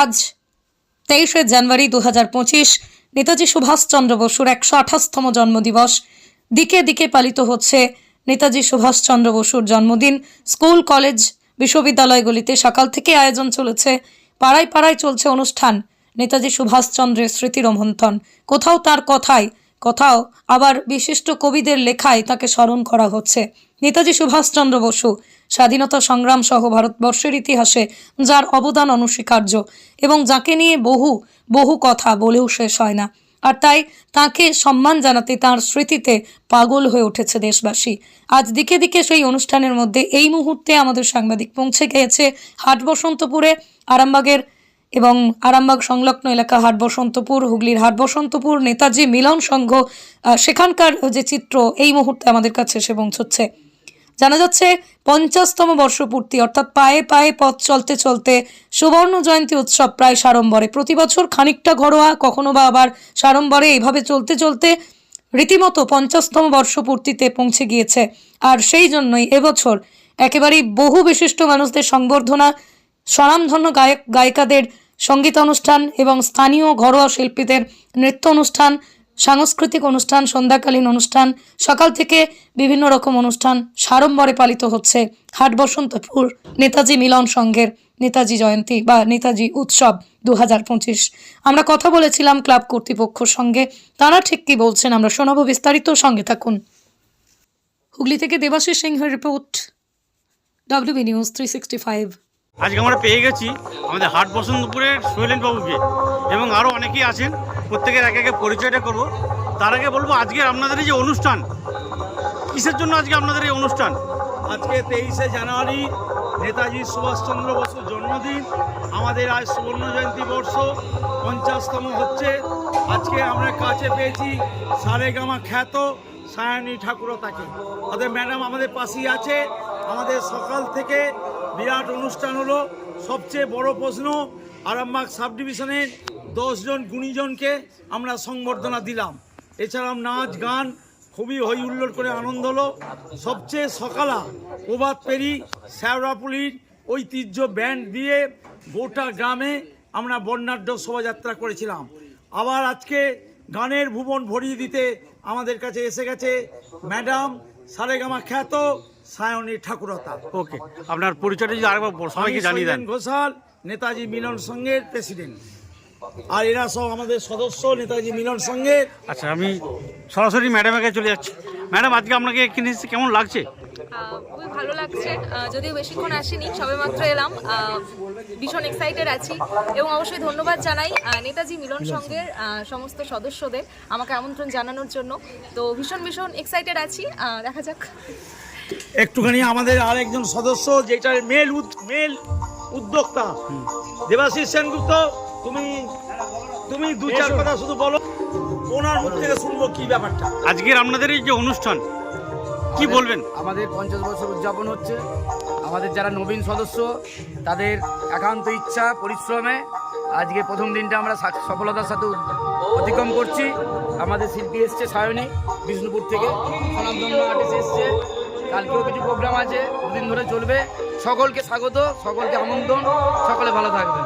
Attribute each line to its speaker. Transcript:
Speaker 1: আজ তেইশে জানুয়ারি দু হাজার পঁচিশ, নেতাজি সুভাষচন্দ্র বসুর একশো আঠাশতম জন্মদিবস। দিকে দিকে পালিত হচ্ছে নেতাজি সুভাষচন্দ্র বসুর জন্মদিন। স্কুল, কলেজ, বিশ্ববিদ্যালয়গুলিতে সকাল থেকে আয়োজন চলেছে। পাড়ায় পাড়ায় চলছে অনুষ্ঠান। নেতাজি সুভাষচন্দ্রের স্মৃতিরমন্থন। কোথাও তার কথায় কোথাও আবার বিশিষ্ট কবিদের লেখায় তাকে স্মরণ করা হচ্ছে। নেতাজি সুভাষচন্দ্র বসু, স্বাধীনতা সংগ্রাম সহ ভারতবর্ষের ইতিহাসে যার অবদান অনস্বীকার্য এবং যাকে নিয়ে বহু বহু কথা বলেও শেষ হয় না। আর তাই তাকে সম্মান জানাতে তার স্মৃতিতে পাগল হয়ে উঠেছে দেশবাসী। আজ দিকে দিকে সেই অনুষ্ঠানের মধ্যে এই মুহূর্তে আমাদের সাংবাদিক পৌঁছে গিয়েছে হাট বসন্তপুরে আরামবাগের এবং আরামবাগ সংলগ্ন এলাকা হাট বসন্তপুর, হুগলির হাট বসন্তপুর, নেতাজি মিলন সংঘ সেখানকার যে চিত্র, এই মুহূর্তে আমাদের কাছে এসে পৌঁছচ্ছে। জানা যাচ্ছে, পঞ্চাশতম বর্ষপূর্তি, অর্থাৎ পায়ে পায়ে পথ চলতে চলতে সুবর্ণ জয়ন্তী উৎসব প্রায় সাড়ম্বরে। প্রতি বছর খানিকটা ঘরোয়া, কখনো বা আবার সাড়ম্বরে এইভাবে চলতে চলতে রীতিমতো পঞ্চাশতম বর্ষপূর্তিতে পৌঁছে গিয়েছে। আর সেই জন্যই এবছর একেবারেই বহু বিশিষ্ট মানুষদের সংবর্ধনা, স্বনামধন্য গায়ক, গায়িকাদের সংগীত অনুষ্ঠান এবং স্থানীয় ঘরোয়া শিল্পীদের নৃত্য অনুষ্ঠান সাংস্কৃতিক অনুষ্ঠান, সন্ধ্যাকালীন অনুষ্ঠান, সকাল থেকে বিভিন্ন রকম অনুষ্ঠান সাড়ম্বরে পালিত হচ্ছে হাট বসন্তপুর নেতাজি মিলন সংঘের নেতাজি জয়ন্তী বা নেতাজি উৎসব দু হাজার পঁচিশ। আমরা কথা বলেছিলাম ক্লাব কর্তৃপক্ষর সঙ্গে, তারা ঠিক কি বলছেন আমরা শোনাবো বিস্তারিত, সঙ্গে থাকুন। হুগলি থেকে দেবাশিস সিংহের report WB news three sixty five
Speaker 2: আজকে আমরা পেয়ে গেছি আমাদের হাট বসন্তপুরের বাবুকে এবং আরও অনেকেই আছেন, প্রত্যেকের এক একে পরিচয়টা করব। তার আগে বলব আজকের আপনাদের এই যে অনুষ্ঠান, কিসের জন্য আজকে আপনাদের এই অনুষ্ঠান?
Speaker 3: আজকে তেইশে জানুয়ারি, নেতাজি সুভাষচন্দ্র বসুর জন্মদিন। আমাদের আজ সুবর্ণ জয়ন্তী বর্ষ, পঞ্চাশতম হচ্ছে। আজকে আমরা কাছে পেয়েছি সারেগামা খ্যাত সায়নী ঠাকুরতাকে ওদের ম্যাডাম আমাদের পাশেই আছে। আমাদের সকাল থেকে বিরাট অনুষ্ঠান হলো। সবচেয়ে বড় প্রশ্ন, আরামবাগ সাব ডিভিশনের দশজন, গুণীজনকে আমরা সংবর্ধনা দিলাম। এছাড়াও নাচ, গান খুবই হই হুল্লোড় করে আনন্দ হলো। সবচেয়ে সকালা, প্রভাত পেরি শ্যাওড়াপুলির ঐতিহ্য ব্যান্ড দিয়ে গোটা গ্রামে আমরা বর্ণাঢ্য শোভাযাত্রা করেছিলাম। আবার আজকে গানের ভুবন ভরিয়ে দিতে আমাদের কাছে এসে গেছে ম্যাডাম সারেগামা খ্যাত। সায়নী ঠাকুরতা।
Speaker 2: ওকে আপনার পরিচয়টা যদি আরেকবার সবাইকে জানিয়ে দেন।
Speaker 3: ঘোষাল নেতাজি মিলন সংঘের প্রেসিডেন্ট আর এরা সব আমাদের সদস্য নেতাজি মিলন সংঘের।
Speaker 2: আচ্ছা আমি সরাসরি ম্যাডামের কাছে চলে যাচ্ছি। ম্যাডাম আজকে আপনাকে এসে কেমন লাগছে?
Speaker 4: খুবই ভালো লাগছে। যদিও বেশিক্ষণ আসিনি সবে মাত্র এলাম ভীষণ এক্সাইটেড আছি এবং অবশ্যই ধন্যবাদ জানাই নেতাজি মিলন সংঘের সমস্ত সদস্যদের আমাকে আমন্ত্রণ জানানোর জন্য। তো ভীষণ ভীষণ এক্সাইটেড আছি। দেখা যাক।
Speaker 3: একটুখানি আমাদের আরেকজন সদস্য যেটার মেল উদ- মেল উদ্যোক্তা দেবাশিস সেনগুপ্ত তুমি তুমি দু চার কথা শুধু বলো ওনার মুখ থেকে শুনব কি ব্যাপারটা।
Speaker 2: আজকের আপনাদের এই যে অনুষ্ঠান কি বলবেন?
Speaker 5: আমাদের পঞ্চাশ বছর উদযাপন হচ্ছে। আমাদের যারা নবীন সদস্য তাদের একান্ত ইচ্ছা পরিশ্রমে আজকে প্রথম দিনটা আমরা সফলতার সাথে অতিক্রম করছি। আমাদের শিল্পী এসছে সায়নী বিষ্ণুপুর থেকে। স্বনামধন্য আর্টিস্ট এসছে। কালকেও কিছু প্রোগ্রাম আছে দুদিন ধরে চলবে। সকলকে স্বাগত সকলকে আমন্ত্রণ সকলে ভালো থাকবে